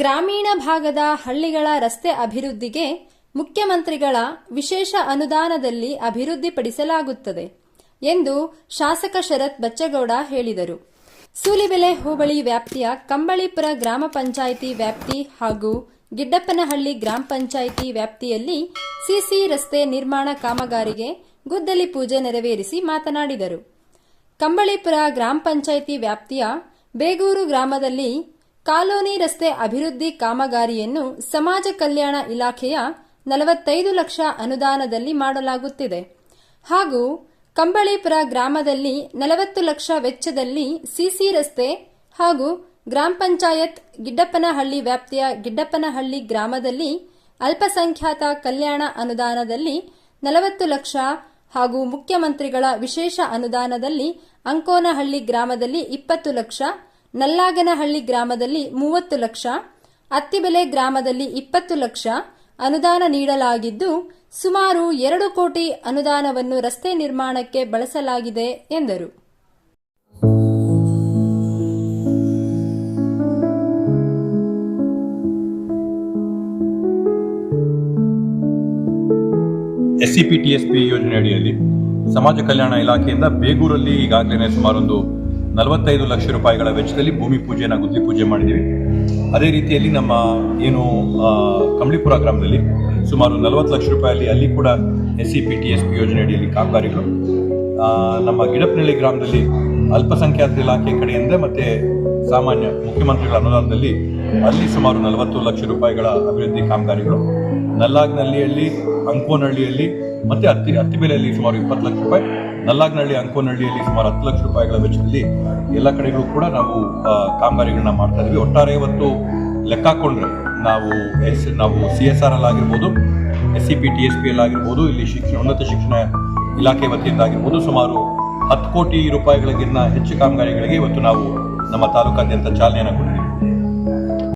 ಗ್ರಾಮೀಣ ಭಾಗದ ಹಳ್ಳಿಗಳ ರಸ್ತೆ ಅಭಿವೃದ್ಧಿಗೆ ಮುಖ್ಯಮಂತ್ರಿಗಳ ವಿಶೇಷ ಅನುದಾನದಲ್ಲಿ ಅಭಿವೃದ್ಧಿಪಡಿಸಲಾಗುತ್ತದೆ ಎಂದು ಶಾಸಕ ಶರತ್ ಬಚ್ಚಗೌಡ ಹೇಳಿದರು. ಸೂಲಿಬೆಲೆ ಹೋಬಳಿ ವ್ಯಾಪ್ತಿಯ ಕಂಬಳಿಪುರ ಗ್ರಾಮ ಪಂಚಾಯಿತಿ ವ್ಯಾಪ್ತಿ ಹಾಗೂ ಗಿಡ್ಡಪ್ಪನಹಳ್ಳಿ ಗ್ರಾಮ ಪಂಚಾಯಿತಿ ವ್ಯಾಪ್ತಿಯಲ್ಲಿ ಸಿಸಿ ರಸ್ತೆ ನಿರ್ಮಾಣ ಕಾಮಗಾರಿಗೆ ಗುದ್ದಲಿ ಪೂಜೆ ನೆರವೇರಿಸಿ ಮಾತನಾಡಿದರು. ಕಂಬಳಿಪುರ ಗ್ರಾಮ ಪಂಚಾಯಿತಿ ವ್ಯಾಪ್ತಿಯ ಬೇಗೂರು ಗ್ರಾಮದಲ್ಲಿ ಕಾಲೋನಿ ರಸ್ತೆ ಅಭಿವೃದ್ಧಿ ಕಾಮಗಾರಿಯನ್ನು ಸಮಾಜ ಕಲ್ಯಾಣ ಇಲಾಖೆಯ ನಲವತ್ತೈದು ಲಕ್ಷ ಅನುದಾನದಲ್ಲಿ ಮಾಡಲಾಗುತ್ತಿದೆ. ಹಾಗೂ ಕಂಬಳಿಪುರ ಗ್ರಾಮದಲ್ಲಿ ನಲವತ್ತು ಲಕ್ಷ ವೆಚ್ಚದಲ್ಲಿ ಸಿಸಿ ರಸ್ತೆ ಹಾಗೂ ಗ್ರಾಮ ಪಂಚಾಯತ್ ಗಿಡ್ಡಪ್ಪನಹಳ್ಳಿ ವ್ಯಾಪ್ತಿಯ ಗಿಡ್ಡಪ್ಪನಹಳ್ಳಿ ಗ್ರಾಮದಲ್ಲಿ ಅಲ್ಪಸಂಖ್ಯಾತ ಕಲ್ಯಾಣ ಅನುದಾನದಲ್ಲಿ ನಲವತ್ತು ಲಕ್ಷ ಹಾಗೂ ಮುಖ್ಯಮಂತ್ರಿಗಳ ವಿಶೇಷ ಅನುದಾನದಲ್ಲಿ ಅಂಕೋನಹಳ್ಳಿ ಗ್ರಾಮದಲ್ಲಿ ಇಪ್ಪತ್ತು ಲಕ್ಷ ನಲ್ಲಾಗನಹಳ್ಳಿ ಗ್ರಾಮದಲ್ಲಿ ಮೂವತ್ತು ಲಕ್ಷ, ಅತ್ತಿಬೆಲೆ ಗ್ರಾಮದಲ್ಲಿ ಇಪ್ಪತ್ತು ಲಕ್ಷ ಅನುದಾನ ನೀಡಲಾಗಿದ್ದು, ಸುಮಾರು ಎರಡು ಕೋಟಿ ಅನುದಾನವನ್ನು ರಸ್ತೆ ನಿರ್ಮಾಣಕ್ಕೆ ಬಳಸಲಾಗಿದೆ ಎಂದರು. S C T S P ಯೋಜನೆ ಅಡಿಯಲ್ಲಿ ಸಮಾಜ ಕಲ್ಯಾಣ ಇಲಾಖೆಯಿಂದ ಬೇಗೂರಲ್ಲಿ ಈಗಾಗಲೇ ಸುಮಾರೊಂದು ನಲವತ್ತೈದು ಲಕ್ಷ ರೂಪಾಯಿಗಳ ವೆಚ್ಚದಲ್ಲಿ ಭೂಮಿ ಪೂಜೆನ ಗುದ್ಲಿ ಪೂಜೆ ಮಾಡಿದ್ದೀವಿ. ಅದೇ ರೀತಿಯಲ್ಲಿ ನಮ್ಮ ಏನು ಕಂಬಳಿಪುರ ಗ್ರಾಮದಲ್ಲಿ ಸುಮಾರು ನಲವತ್ತು ಲಕ್ಷ ರೂಪಾಯಲ್ಲಿ ಅಲ್ಲಿ ಕೂಡ S C P T S P ಯೋಜನೆ ಕಾಮಗಾರಿಗಳು ನಮ್ಮ ಗಿಡಪ್ನಳ್ಳಿ ಗ್ರಾಮದಲ್ಲಿ ಅಲ್ಪಸಂಖ್ಯಾತ ಇಲಾಖೆ ಕಡೆಯಿಂದ ಮತ್ತು ಸಾಮಾನ್ಯ ಮುಖ್ಯಮಂತ್ರಿಗಳ ಅನುದಾನದಲ್ಲಿ ಅಲ್ಲಿ ಸುಮಾರು ನಲವತ್ತು ಲಕ್ಷ ರೂಪಾಯಿಗಳ ಅಭಿವೃದ್ಧಿ ಕಾಮಗಾರಿಗಳು. ನಲ್ಲಾಗ್ನಹಳ್ಳಿಯಲ್ಲಿ, ಅಂಕೋನಹಳ್ಳಿಯಲ್ಲಿ ಮತ್ತು ಹತ್ತಿ, ಹತ್ತಿಬೆಲೆಯಲ್ಲಿ ಸುಮಾರು ಇಪ್ಪತ್ತು ಲಕ್ಷ ರೂಪಾಯಿ. ನಲ್ಲಾಗ್ನಹಳ್ಳಿ, ಅಂಕೋನಹಳ್ಳಿಯಲ್ಲಿ ಸುಮಾರು ಹತ್ತು ಲಕ್ಷ ರೂಪಾಯಿಗಳ ವೆಚ್ಚದಲ್ಲಿ ಎಲ್ಲ ಕಡೆಗಳು ಕೂಡ ನಾವು ಕಾಮಗಾರಿಗಳನ್ನ ಮಾಡ್ತಾ ಇದ್ದೀವಿ ಒಟ್ಟಾರೆ ಇವತ್ತು ಲೆಕ್ಕ ಹಾಕೊಂಡ್ರೆ ನಾವು ಎಸ್, ನಾವು ಸಿ ಎಸ್ ಆರ್ ಎಲ್ ಆಗಿರ್ಬೋದು, S C P, T S P L ಆಗಿರ್ಬೋದು, ಇಲ್ಲಿ ಶಿಕ್ಷಣ, ಉನ್ನತ ಶಿಕ್ಷಣ ಇಲಾಖೆ ವತಿಯಿಂದ ಆಗಿರ್ಬೋದು, ಸುಮಾರು ಹತ್ತು ಕೋಟಿ ರೂಪಾಯಿಗಳಿಗಿನ್ನ ಹೆಚ್ಚು ಕಾಮಗಾರಿಗಳಿಗೆ ಇವತ್ತು ನಾವು ನಮ್ಮ ತಾಲೂಕಾದ್ಯಂತ ಚಾಲನೆಯನ್ನು ಕೊಟ್ಟಿದ್ದೀವಿ.